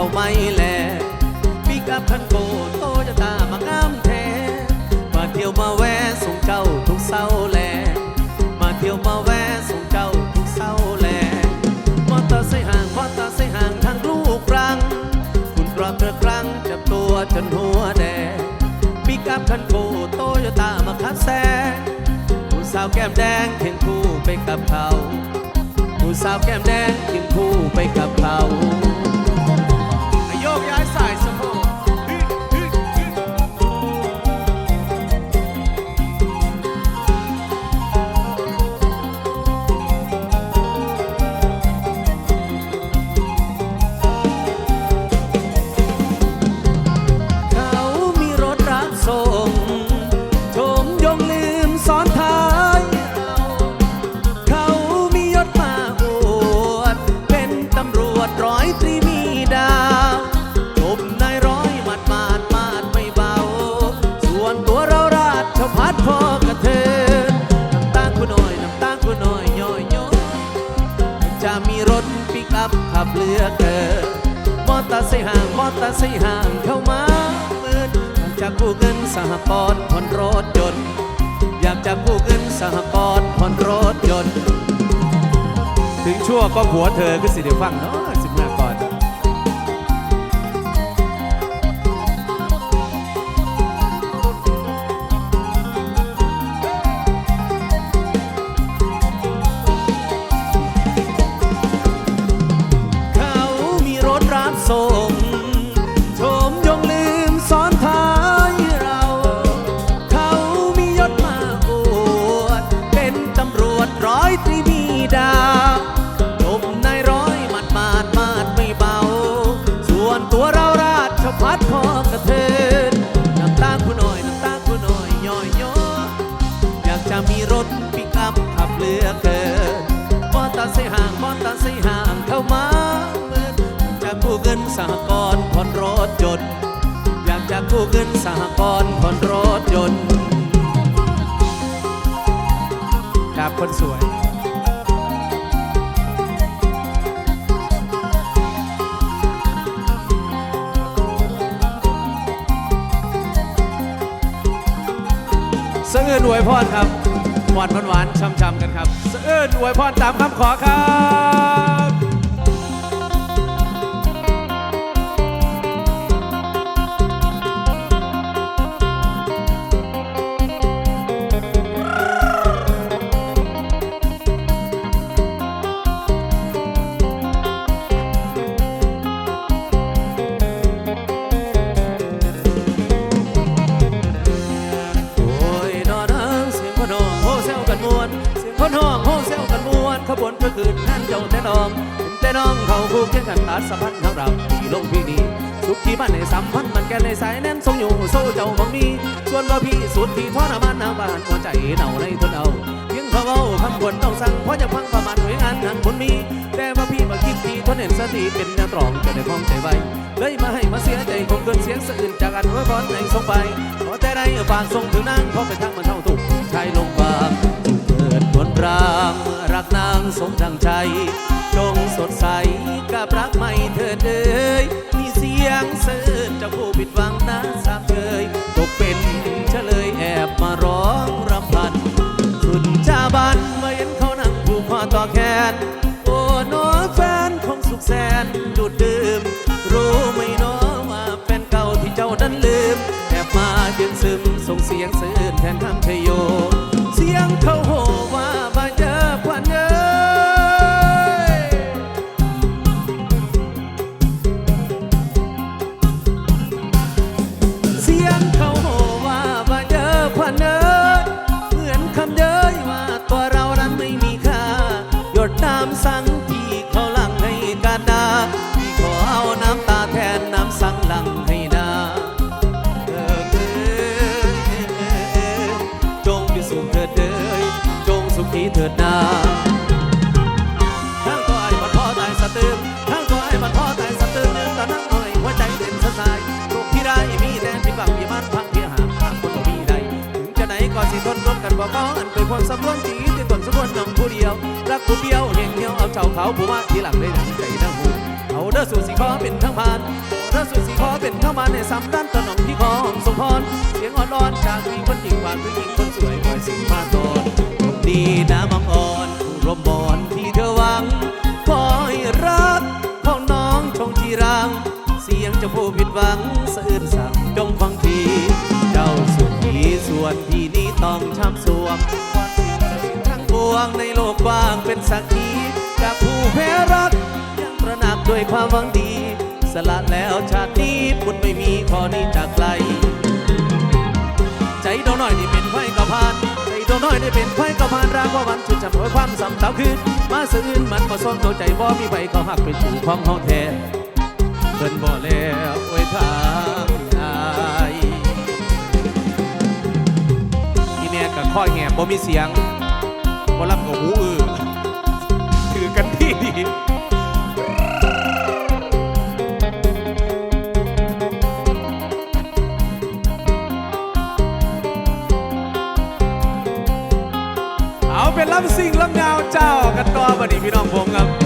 เก่าเขาไม่แลปีกับคันโกโตโยตามางามแท้มาเที่ยวมาแวะส่งเจ้าทุกเศร้าแลมาเที่ยวมาแวะส่งเจ้าทุกเศร้าแลมอเตอร์ไซห่างมอเตอร์ไซห่างทางลูกรัง คุณกรอบเรือครั้งจับตัวจนหัวแดงปีกับคันโกโตโยตามาคัดแซงผู้สาวแก้มแดงเคียงคู่ไปกับเขาผู้สาวแก้มแดงเคียงคู่ไปกับเขา ตอร์ไซค์ห่างเข้ามาเมิดอยากจะกู้เงินสหกรณ์ผ่อนรถยนต์อยากจะกู้เงินสหกรณ์ผ่อนรถยนต์ ถึงชั่วก็หัวเธอก็สิเดี๋ยวฟังเนาะ ตรีมีดาวชมนายร้อยมัดมาดมาดไม่เบา ส่วนตัวเราราชพัดพอกระเทินน้ำตาคุณหน่อยน้ำตาคุณหน่อยย่อยย่อยอยากจะมีรถปิกอัพขับเหลือเกินมอตอร์ไซค์ห่างมอตอร์ไซค์ห่างเข้ามาเมินอยากกู้เงินสหกรณ์ผ่อนรถยนต์อยากจะกู้เงินสหกรณ์ผ่อนรถยนต์ครับคนสวย พรครับหวานหวานช่ำๆกันครับเสื้อนอวยพรตามคำขอครับ คืนนั่นเจ้าแต่น้องแต่น้องเขาคู่เคียงกันตัดสัมพันธ์ทั้งเราที่ลงพี่ดีสุขที่บ้านในสัมพันธ์มันแก่ในสายแน่นทรงอยู่โซ่เจ้าบังมีส่วนว่าพี่สุดที่ทรมานนาบ้านหัวใจเน่าในทนเอาเพียงเขาเอาคำควรต้องสั่งเพราะจะพังประมาณหน่วยงานทางบนมีแต่ว่าพี่มาคิดดีทนเห็นสติเป็นแนวตรองจะได้ความใจไวเลยมาให้มาเสียใจคงเกินเสียงสะอื่นจากกันไว้พรในทรงไปขอแต่ได้ฝากส่งถึงนางเพราะไปทางมันเท่าตุกชายลงบาง จุเกิดบนรางรักนางสมดังใจ จงสดใสกับรักไม่เถิดเอ่ยมีเสียงเสื่นเจ้าผู้ผิดหวังนะสามเชยตกเป็นเฉลยแอบมาร้องรำพันสุดจาบันเมื่อเห็นเขานั่งผูกคอต่อแขนโอ้หนอแฟนคงสุขแสนดูดดื่ม รู้ไหมหนอว่าแฟนเก่าที่เจ้าดันลืม แอบมาเยืนซึมส่งเสียงเสื่นแทนคำชโยเสีย ถิดนาทั้งตัวไอ้มันพ่อตายสะตืมทั้งตัวไอ้มันพ่อตายสะตืมตอนนั้นหน่อยหัวใจเด่นสะสายรูปที่ได้มีแต่ที่ฝังที่มันพังที่หางทางคนบ่มีใดถึงจะไหนก็สิทนรนกันบ่พออันเป็นความสำรวมจีที่ตนสมวนน้องผู้เดียวรักผู้เดียวเฮงเหี่ยวเอาเจ้าเขาผู้มาที่หลังได้ดังใจดังหูเอาเด้อสู่สิขอเป็นทั้งพานเด้อสู่สิขอเป็นทั้งพานในสามด้านตนองที่ของสมพรเสียงอ่อนๆจากผู้หญิงคนหญิงหวานผู้หญิงคนสวยคอยสิงมาตอ เสียงเจะผู้ผิดหวังสะอื้นสั่งจงฟังที เจ้าส่วนพี่ส่วนพี่นี้ต้องช้ำสวมทั้งปวงในโลกกว้างเป็นสักขีกับผู้แพ้รักยังตระหนักด้วยความหวังดี สละแล้วชาตินี้บุญไม่มีข้อนี้จากไกล ใจดวงน้อยนี่เป็นไฟกระพานใจดวงน้อยนี่เป็นไฟกระพานรางว่าวันชุดจำไว้ความสำเสาคืนมาสื่นมันก็ส่งเข้าใจบ่มีใบเขาหักเป็นถูกของเฮาแท้เพิ่นบ่แล้วโอ้ยทางอายอีแม่กับข้อยแหบบ่มีเสียงบ่รับกับหูอื้อถือกันที่ดีเอาเป็นลำซิ่งลำยาวเจ้ากันต่อบัดนี้พี่น้องผมครับ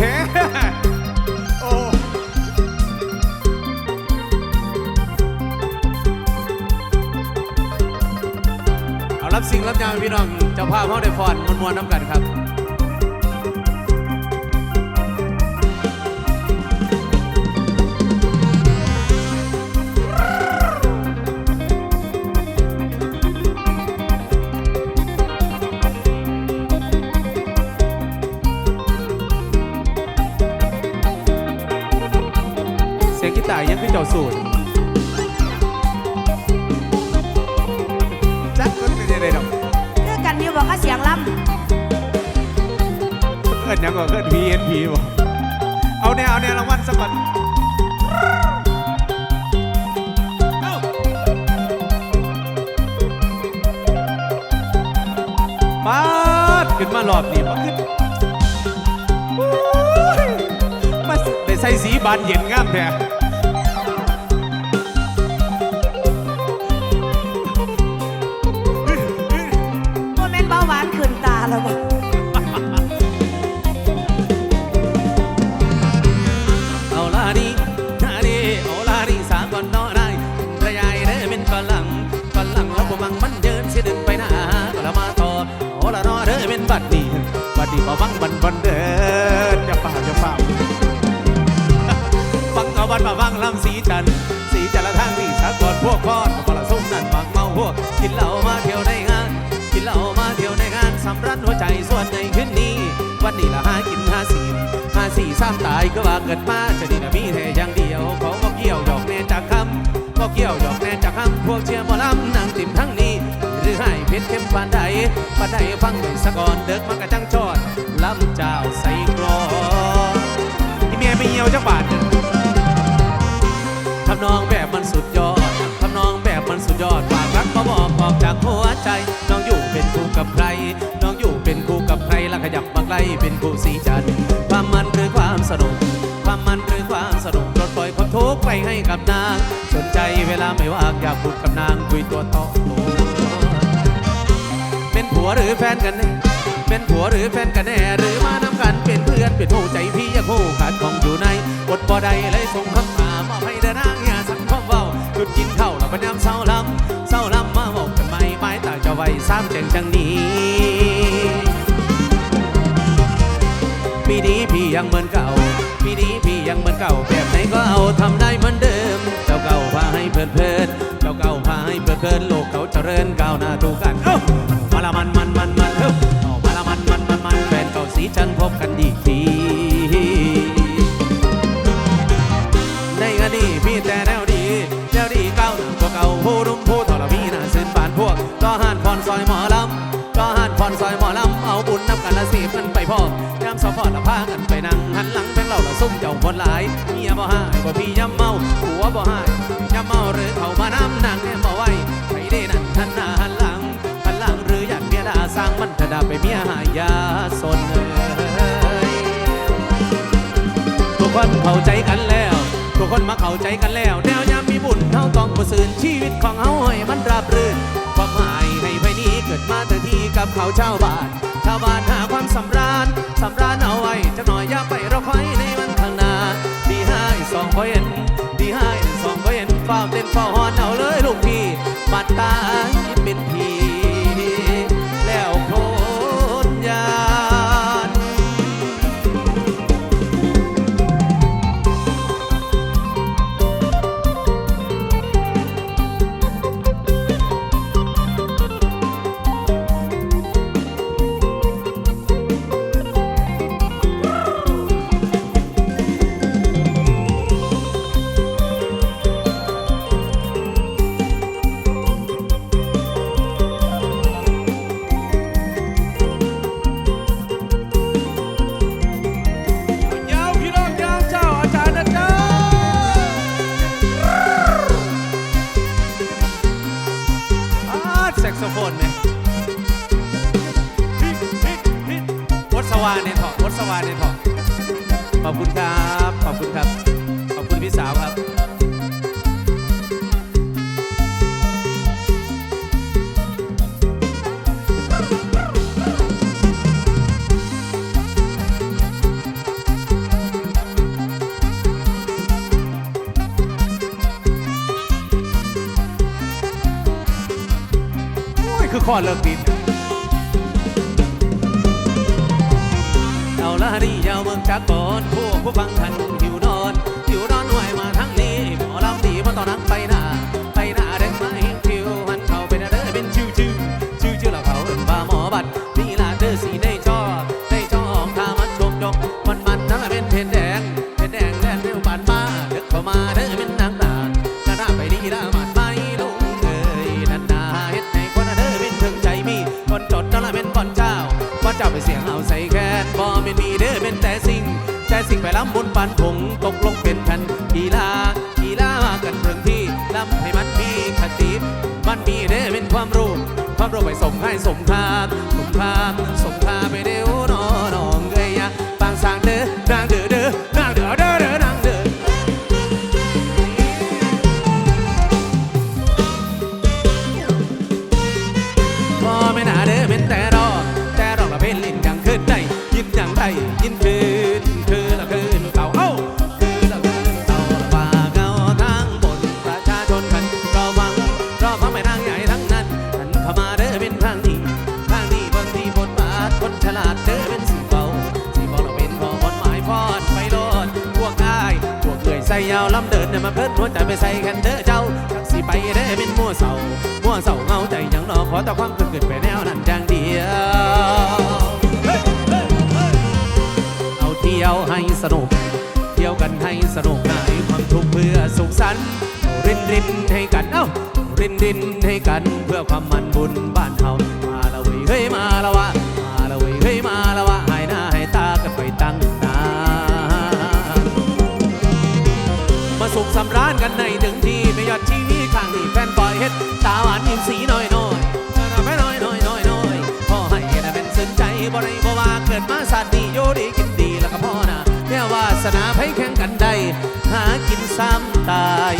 แท้โอ้เอารับสิ่งรับยามพี่น้องเจ้าภาพเขาได้ฟอนมวนๆน้ำกันครับ เจ้าสูตรจักมันเป็นยังไงดอกคือกันอยู่บอกก็เสียงล่เอินหยังก็เอิน VNP บ่เอาแนวเอาแนวรางวัลสักก่อนเอ้าปาดขึ้นมารอบนี้มาขึ้นโอ้ยมาได้ใส่สีบานเย็นงามแท้ จันสีจันทร์ละทางที่สากลพวกพอดบ่ละส้มนั่นฟังเมาพวกกินเหล้ามาเที่ยวในงาน กินเหล้ามาเที่ยวในงานสำรันหัวใจส่วนในคืนนี้ วันนี้ละหากินห้าสีหาสี่สางตายก็ว่าเกิดมาจะดีนะมีแค่อย่างเดียวเขาก็เกี่ยวดอกแน่จากคำก็เกี่ยวดอกแน่จากคำพวกเชียร์หมอลำนั่งติ่มทั้งนี้หรือให้เพชรเข้มปานใดปานใดฟังไว้สะก่อนเด็กมันกระจังชอดลำเจ้าใส่กรอนที่เมียไปเหี่ยวจังบาทเนี่ยทำนองแบบมันสุดยอดทำนองแบบมันสุดยอดฝากรักมาบอกออกจากหัวใจ น้องอยู่เป็นคู่กับใคร น้องอยู่เป็นคู่กับใครแล้วขยับมาใกล้เป็นคู่สีจันทร์ความมันหรือความสนุก ความมันหรือความสนุกปลดปล่อยความทุกข์ไปให้กับนาง สนใจเวลาไม่ว่างอยากพูดกับนางคุยตัวต่อเป็นผัวหรือแฟนกันแน่เป็นผัวหรือแฟนกันแน่หรือมานำกันเป็นเพื่อนเป็นผู้ใจพี่อยากหูขาดของอยู่ในอดบ่ได้เลยส่งคำถามมาให้เดินนางอย่ง หยุดกินข้าวแล้วพยายามเศร้าลำเศร้าลำมาบอกกันไม่ไม้ตาจะไว้ซ้ำแจงจังนี้ปีนี้พี่ยังเหมือนเก่าปีนี้พี่ยังเหมือนเก่าแบบไหนก็เอาทำได้เหมือนเดิม เจ้าเก่าพาให้เพลินเพลินเจ้าเก่าพาให้เพลินเพลินโลกเขาเจริญก้าวหน้าทุกกันเอ้ามาละมันมันมันมันเฮ้ามาละมันมันมันมันแฟนเก่าสีจันพบกันอีกทีในอดีตพี่แต่แนว วดีเก้าหน้ากว่าเก่าผู้รุ่มผู้ทรมีน่าสืนบานพวกก็หันพรซอยหมอลำก็หันพรซอยหมอลำเอาบุญนำกันละสีมันไปพอกยามสอพอละพากันไปนั่งหันหลังแพงเราละซุ่มเจ้าคนหลายเมียบ่หายบ่พี่ย่ำเมาผัวบ่หายย่ำเมาหรือเขามาน้ำนางเนี่ยบ่ไหวใครได้นั่นหันหน้าหันหลังหันหลังหรืออยากเมียด่าสร้างมันจะด่าไปเมียหายาสนเอ้ยทุกคนเข้าใจกันแล้ว ทุกคนมาเข้าใจกันแล้วแนวยาม บุญเท่าต้องประสื่นชีวิตของเฮาให้มันราบรื่นความหมายให้ไปนี้เกิดมาแต่ที่กับเขาชาวบ้าน ชาวบ้านหาความสำราญสำราญเอาไว้จะหน่อยอย่าไปรอคอยในวันข้างหน้าดีให้สองก็เห็นดีให้สองก็เห็นฝ้าเต้นฟ้าวฮอนเอาเลยลูกพี่บัดตาาวเมืองจากก่อนพวกผู้ฟังทันหิวนอน ไปล้ำบนปันผงตกลงเป็นแผ่นกีฬากีฬากันเริงที่ล้ำให้มันมีคติมันมีได้เป็นความรู้ ความรู้ไปสมให้สมทานสมทานสมทาน สนุก เที่ยวกันให้สนุกหายความทุกข์เพื่อสุขสันต์รินรินให้กันเอ้ารินรินให้กันเพื่อความมันบุญบ้านเฮามาละเว้ยเฮ้ยมาละวะมาละเว้ยเฮ้ยมาละวะหายหน้าหายตากันไปตั้งนานมาสุขสำราญกันในถึงที่ไม่ยอดชีวิตข้างที่แฟนปล่อยเฮ็ดตาหวานยิ้มสีน้อยน้อยไม่น้อยน้อยน้อยน้อยพ่อให้นะเป็นสนใจบ่ได้บ่ว่าเกิดมาสัตว์นี้อยู่ดีกิน สนาไผแข่งกันได้ หากินซ้ำตาย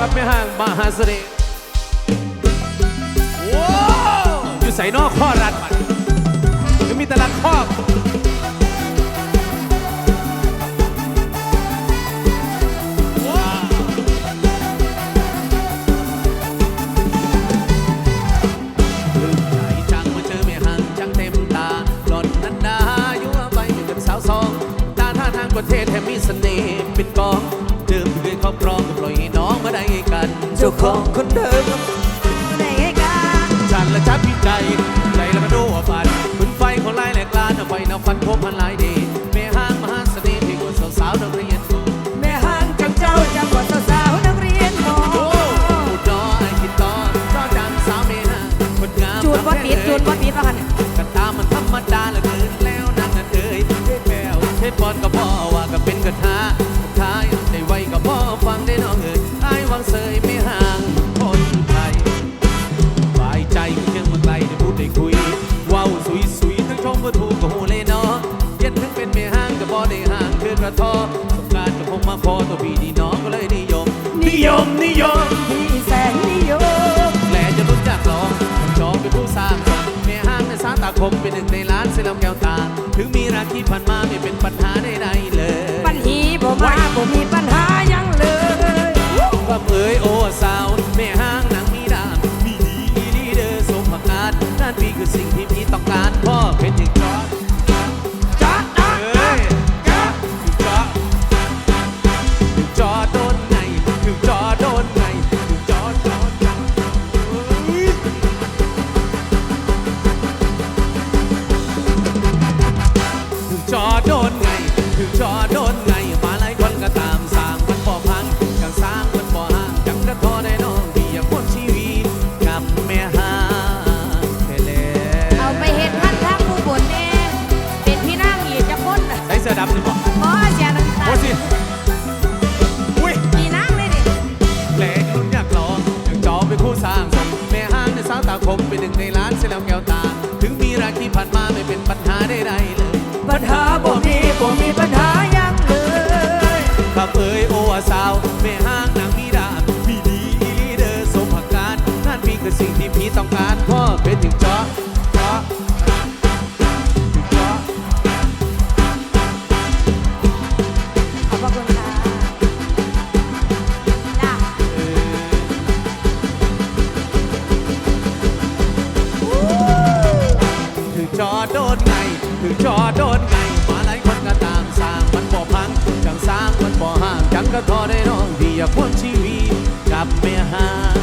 ครับแม่ห้างมหาเสน่ห์ว้าวอยู่ใส่นอกข้อรัด จ้าของคนเดิม ถึจอโดนไงมาหลายคนก็ตามสร้างมันบ่พังจังสร้างมันบ่ห่างจังก็ทอได้น้องดีอยากพ้นชีวิตกับเมียหา